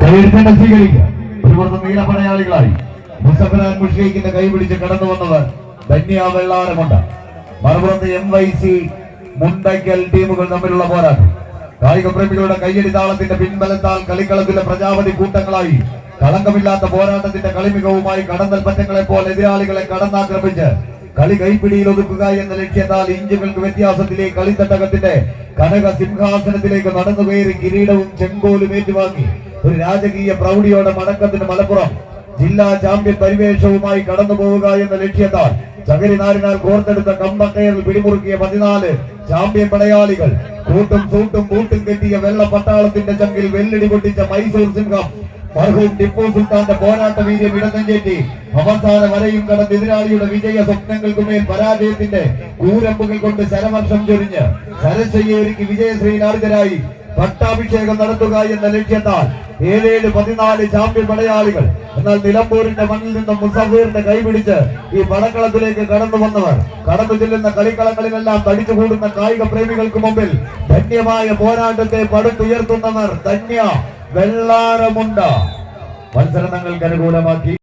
കൈയെടുത്തേണ്ട സ്വീകരിക്കുക. ഇവിടുത്തെ നീലപ്പടയാളികളായി മുസഫറാൻ മുഷ്രീഖിന്റെ കൈ പിടിച്ച് കടന്നു വന്നവർ ധന്യ വെള്ളാരമുണ്ട്. മറുപുറത്ത് എം വൈ സി മുണ്ടയ്ക്കൽ ടീമുകൾ തമ്മിലുള്ള പോരാട്ടം. കായിക പ്രേമികളുടെ കയ്യടി താളത്തിന്റെ പിൻബലത്താൽ കളിക്കളത്തിലെ പ്രജാപതി കൂട്ടങ്ങളായി കളങ്കമില്ലാത്ത പോരാട്ടത്തിന്റെ കളിമികവുമായി കടന്നൽ പറ്റങ്ങളെ പോലെ എതിരാളികളെ കടന്നാക്രമിച്ച് കളി കൈപ്പിടിയിൽ ഒതുക്കുക എന്ന ലക്ഷ്യത്താൽ ഇഞ്ചുകൾക്ക് വ്യത്യാസത്തിലെ കളിത്തട്ടകത്തിന്റെ കനക സിംഹാസനത്തിലേക്ക് നടന്നു കയറി കിരീടവും ചെങ്കോലും ഏറ്റുവാങ്ങി ഒരു രാജകീയ പ്രൗഢിയോടെ മടക്കത്തിന് മലപ്പുറം ജില്ലാ ചാമ്പ്യൻ പരിവേഷവുമായി കടന്നു പോവുക എന്ന ലക്ഷ്യത്താൽ ചകരിനാരിനാൽ കോർത്തെടുത്ത കമ്പക്കയറിൽ പിടിമുറുക്കിയ പതിനാല് ചാമ്പ്യൻ പടയാളികൾ. കൂട്ടും സൂട്ടും ബൂട്ടും കെട്ടിയ വെള്ള പട്ടാളത്തിന്റെ ചങ്കിൽ വെല്ലടി പൊട്ടിച്ച മൈസൂർ സിംഹം. മർഹൂം ടിപ്പു സുൽത്താന്റെ പോരാട്ട വീര്യം ഇടനഞ്ചേറ്റി അവസാന വരെയും കടന്ന് എതിരാളിയുടെ വിജയ സ്വപ്നങ്ങൾക്കുമേൽ പരാജയത്തിന്റെ കൂരമ്പുകൾ കൊണ്ട് ശരവർഷം ചൊരിഞ്ഞ്. ശരശയ്യേരിക്ക് വിജയശ്രീനാർജരായി പട്ടാഭിഷേകം നടത്തുക എന്ന ലക്ഷ്യത്താൽ ഏഴേഴ് പതിനാല് ചാമ്പ്യൻ പടയാളികൾ എന്നാൽ നിലമ്പൂരിന്റെ മണ്ണിൽ നിന്നും മുസഫീറിന്റെ കൈപിടിച്ച് ഈ പടക്കളത്തിലേക്ക് കടന്നു വന്നവർ. കടന്നു ചെല്ലുന്ന കളിക്കളങ്ങളിലെല്ലാം തടിച്ചു കൂടുന്ന കായിക പ്രേമികൾക്ക് മുമ്പിൽ ധന്യമായ പോരാട്ടത്തെ പടുത്തുയർത്തുന്നവർ ധന്യ വെള്ളാരമുണ്ട. മത്സരങ്ങൾക്ക് അനുകൂലമാക്കി